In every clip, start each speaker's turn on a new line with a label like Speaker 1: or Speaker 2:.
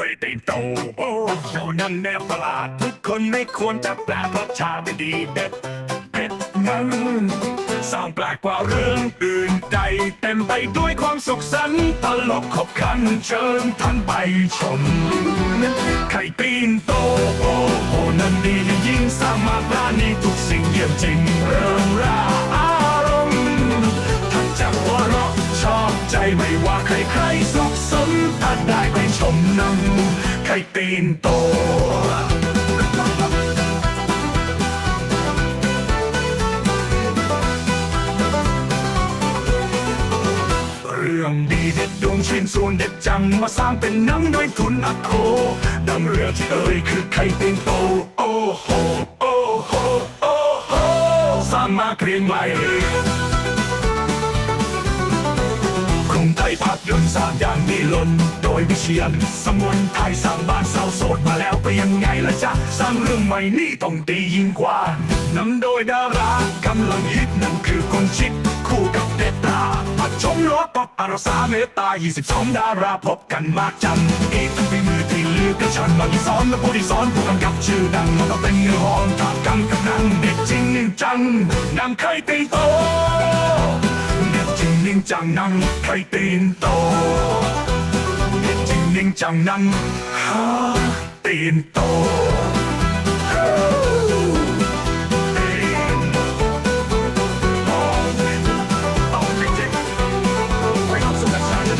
Speaker 1: เคยตีนโตโอ้โหนั่นแนวประหลาด ทุกคนไม่ควรจะแปลกเพราะชาไม่ดีเด็ดเผ็ดมันสร้างแปลกกว่าเรื่องอื่นใด เต็มไปด้วยความสุขสันต์ตลกขบขันเชิญท่านไปชม ไข่ตีนโตโอ้โหนั่นดียิ่งสร้างมาบ้านนี้ทุกสิ่งเยี่ยมจริงเริ่มราอารมณ์ท่านจะหัวเราะชอบใจไม่ว่าใครๆสุขสนถ้าได้ ตีนโต เรื่องดีเด็ดดวงชินส่วนเด็ดจัง มาสร้างเป็นหนังด้วยทุนอัโคดังเรือที่เอ่ยคือไข่ติงโต โอ้โห โอ้โห โอ้โห สร้างมาเกรียงไกรกรุงไทยภาพยนตร์สร้างอย่างมีล้น ชียนสมวนไทยสร้างบ้านเศร้าโสดมาแล้วไปยังไงละจ๊ะ สร้างเรื่องใหม่นี่ต้องตียิ่งกว่านำโดยดารากำลังฮิตนั่นคือคนชิดคู่กับเดตตาผัดชมรสปอบอารสาเมตตา 22 ดาราพบกันมากจังเอกทั้งฝีมือที่ลือกระชันมาที่สอนและผู้ที่สอนผู้กำกับชื่อดังมันต้องเป็นเนื้อหอมถามกันกับนังเด็ดจริงนิ่งจังนังไข่ตีโตเด็ดจริงนิ่งจังนังไข่ตีนโต จริงนิ่งจังหนังฮาตีนโตตีนโตเอาจริงๆไม่ต้องสุขกันชาจ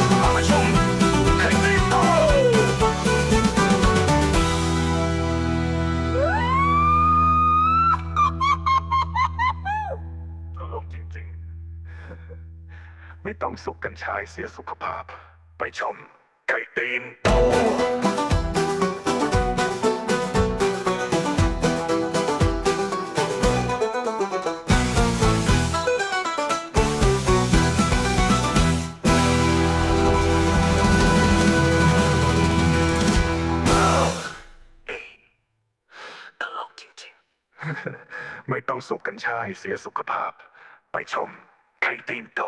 Speaker 1: ริงไม่ต้องสุกกันชายเสียสุขภาพ ไปชม ไข่ตีนโตตลกจริงๆ ไม่ต้องสูบกัญชาให้เสียสุขภาพ ไปชมไข่ตีนโต